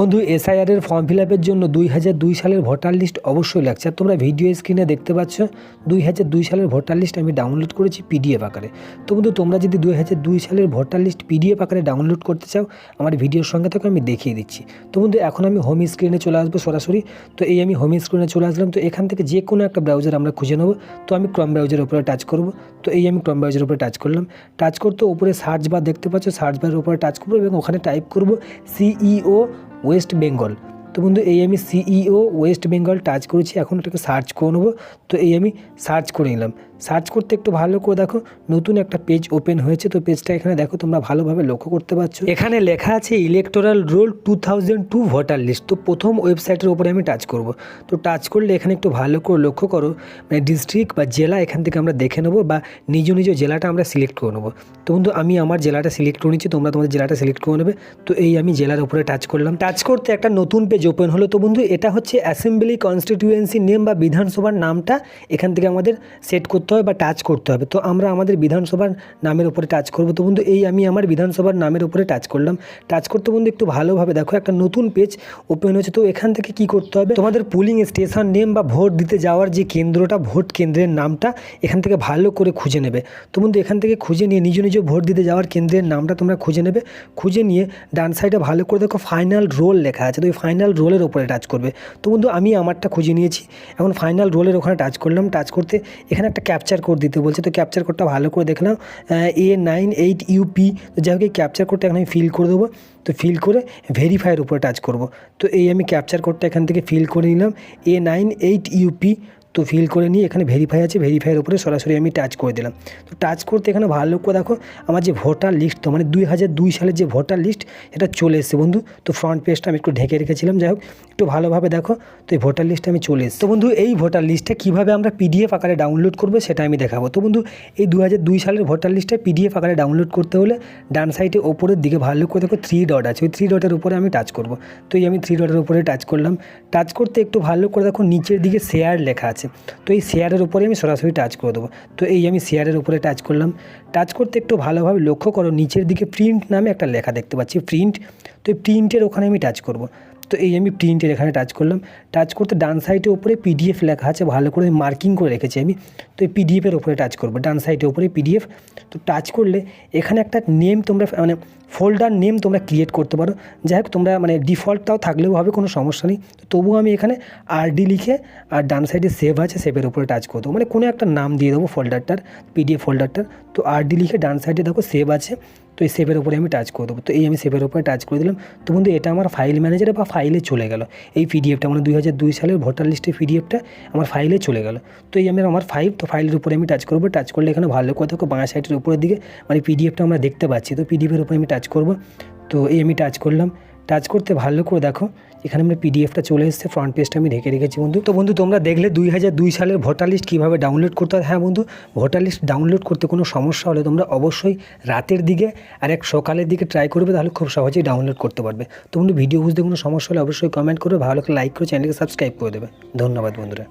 বন্ধু এসআইআর এর form fill আপের জন্য দুই হাজার দুই সালের ভোটার লিস্ট অবশ্যই লাগছে। তোমরা ভিডিও স্ক্রিনে দেখতে পাচ্ছ, দুই হাজার দুই সালের ভোটার লিস্ট আমি ডাউনলোড করেছি পিডিএফ আকারে। তো বন্ধু, তোমরা যদি দুই হাজার দুই সালের ভোটার লিস্ট পিডিএফ আকারে ডাউনলোড করতে চাও, আমার ভিডিওর সঙ্গে তোকে আমি দেখিয়ে দিচ্ছি। তো বন্ধু, এখন আমি হোম স্ক্রিনে চলে আসব সরাসরি। তো এই আমি হোম স্ক্রিনে চলে আসলাম। তো এখান থেকে যে কোনো একটা ব্রাউজার আমরা খুঁজে নেব। তো আমি ক্রম ব্রাউজারের উপরে টাচ করব। তো এই আমি ক্রম ব্রাউজারের উপরে টাচ করলাম। টাচ করতে উপরে সার্চ বার দেখতে পাচ্ছ সার্চ বারের উপরে টাচ করব এবং ওখানে টাইপ করব সিইও ওয়েস্ট বেঙ্গল তো বন্ধু, এই আমি সিইও ওয়েস্ট বেঙ্গল টাচ করেছি, এখন এটাকে সার্চ করে নেব। তো এই আমি সার্চ করে নিলাম। সার্চ করতে একটু ভালো করে দেখো, নতুন একটা পেজ ওপেন হয়েছে, তো পেজটা এখানে দেখো তোমরা ভালোভাবে লক্ষ্য করতে পারছ। এখানে লেখা আছে electoral roll two thousand two voter list তো প্রথম ওয়েবসাইটের উপরে আমি টাচ করব। তো টাচ করলে এখানে একটু ভালো করে লক্ষ্য করো মানে ডিস্ট্রিক্ট বা জেলা এখান থেকে আমরা দেখে নেব বা নিজ নিজ জেলাটা আমরা সিলেক্ট করে নেব। তো বন্ধু, আমি আমার জেলাটা সিলেক্ট করে নিচ্ছি, তোমরা তোমাদের জেলাটা সিলেক্ট করে নেবে। তো এই আমি জেলার উপরে টাচ করলাম। টাচ করতে একটা নতুন পেজ ওপেন হলো, তো বন্ধু, এটা হচ্ছে অ্যাসেম্বলি কনস্টিটিউয়েন্সি নেম বা বিধানসভার নামটা এখান থেকে আমাদের সেট করতে হবে বা টাচ করতে হবে। তো আমরা আমাদের বিধানসভার নামের উপরে টাচ করব। তো বন্ধু, এই আমি আমার বিধানসভার নামের উপরে টাচ করলাম। টাচ করতে বন্ধু, একটু ভালোভাবে দেখো, একটা নতুন পেজ ওপেন হয়েছে। তো এখান থেকে কি করতে হবে? তোমাদের পুলিং স্টেশন নেম বা ভোট দিতে যাওয়ার যে কেন্দ্রটা ভোট কেন্দ্রের নামটা, এখান থেকে ভালো করে খুঁজে নেবে। তো বন্ধু, এখান থেকে খুঁজে নিয়ে, নিজ নিজ ভোট দিতে যাওয়ার কেন্দ্রের নামটা তোমরা খুঁজে নেবে। খুঁজে নিয়ে ডান সাইডে ভালো করে দেখো ফাইনাল রোল লেখা আছে। তো ওই ফাইনাল রোলের উপরে টাচ করবে। তো বন্ধু, আমি আমারটা খুঁজে নিয়েছি। এখন ফাইনাল রোলের ওখানে টাচ করলাম। টাচ করতে এখানে একটা ক্যাপচার কোড দিতে বলছে। তো ক্যাপচার কোডটা ভালো করে দেখে নাও। এ নাইন এইট ইউপি তো যাই হোক, এই ক্যাপচার কোডটা এখন আমি ফিল করে দেবো। তো ফিল করে ভেরিফাইয়ের উপরে টাচ করব। তো এই আমি ক্যাপচার কোডটা এখান থেকে ফিল করে নিলাম। এ নাইন এইট ইউপি তো ফিল করে নিয়ে এখানে ভেরিফাই আছে ভেরিফাইয়ের উপরে সরাসরি আমি টাচ করে দিলাম। তো টাচ করতে এখানে ভালো করে দেখো, আমার যে ভোটার লিস্ট তো মানে দুই হাজার দুই সালের যে ভোটার লিস্ট এটা চলে এসেছে বন্ধু। তো ফ্রন্ট পেজটা আমি একটু ঢেকে রেখেছিলাম, যাই হোক, একটু ভালোভাবে দেখো, তো এই ভোটার লিস্টে আমি চলে এসেছি। তো বন্ধু, এই ভোটার লিস্টটা কীভাবে আমরা পিডিএফ আকারে ডাউনলোড করব সেটা আমি দেখাবো। তো বন্ধু, এই দু দুই সালের ভোটার লিস্টটা পিডিএফ আকারে ডাউনলোড করতে হলে ডান সাইডে ওপরের দিকে ভালো করে দেখো থ্রি ডট আছে, ওই থ্রি ডটের উপরে আমি টাচ করব। তো এই আমি থ্রি ডটের উপরে টাচ করলাম। টাচ করতে একটু ভালো করে দেখো, নিচের দিকে শেয়ার লেখা আছে। তো এই শেয়ারের উপরে আমি সরাসরি টাচ করে দেবো। তো এই আমি শেয়ারের উপরে টাচ করলাম। টাচ করতে একটু ভালোভাবে লক্ষ্য করো, নিচের দিকে প্রিন্ট নামে একটা লেখা দেখতে পাচ্ছি প্রিন্ট তো এই প্রিন্টের ওখানে আমি টাচ করব। তো এই আমি প্রিন্টের এখানে টাচ করলাম। টাচ করতে ডান সাইডের উপরে পিডিএফ লেখা আছে, ভালো করে মার্কিং করে রেখেছি আমি। তো এই পিডিএফের উপরে টাচ করব, ডান সাইডের উপরে পিডিএফ তো টাচ করলে এখানে একটা নেম তোমরা মানে ফোল্ডার নেম তোমরা ক্রিয়েট করতে পারো। যাই হোক, তোমরা মানে ডিফল্টটাও থাকলেও হবে, কোনো সমস্যা নেই। তবুও আমি এখানে আরডি লিখে আর ডান সাইডে সেভ আছে সেভের উপরে টাচ করে দেবো। মানে কোনো একটা নাম দিয়ে দেবো ফোল্ডারটার পিডিএফ ফোল্ডারটার তো আরডি লিখে ডান সাইডে দেখো সেভ আছে, তো এই সেভের উপরে আমি টাচ করে দেবো। তো এই আমি সেভের উপরে টাচ করে দিলাম। তো বন্ধু, এটা আমার ফাইল ম্যানেজারে বা ফাইলে চলে গেল। এই পিডিএফটা মানে দুই হাজার দুই সালের ভোটার লিস্টের পিডিএফটা আমার ফাইলে চলে গেল। তো এই আমি আমার ফাইল তো ফাইলের উপরে আমি টাচ করব। টাচ করলে এখানে ভালো কথা বাঁ সাইডের উপরের দিকে মানে পিডিএফটা আমরা দেখতে পাচ্ছি। তো পিডিএফের উপরে আমি টাচ করব। তো এই আমি টাচ করলাম। টাচ করতে ভালো করে দেখো। এখানে আমরা পিডিএফটা চলে এসেছে ফ্রন্ট পেজটা আমি ঢেকে রেখেছি বন্ধু। তো বন্ধু, তোমরা দেখলে দুই হাজার দুই সালের ভোটার লিস্ট কীভাবে ডাউনলোড করতে হয়? হ্যাঁ বন্ধু ভোটার লিস্ট ডাউনলোড করতে কোনো সমস্যা হলে তোমরা অবশ্যই রাতের দিকে আর এক সকালের দিকে ট্রাই করবে, তাহলে খুব সহজেই ডাউনলোড করতে পারবে। তো বন্ধু ভিডিও বুঝতে কোনো সমস্যা হলে অবশ্যই কমেন্ট করবে, ভালো লাইক করে চ্যানেলকে সাবস্ক্রাইব করে দেবে। ধন্যবাদ বন্ধুরা।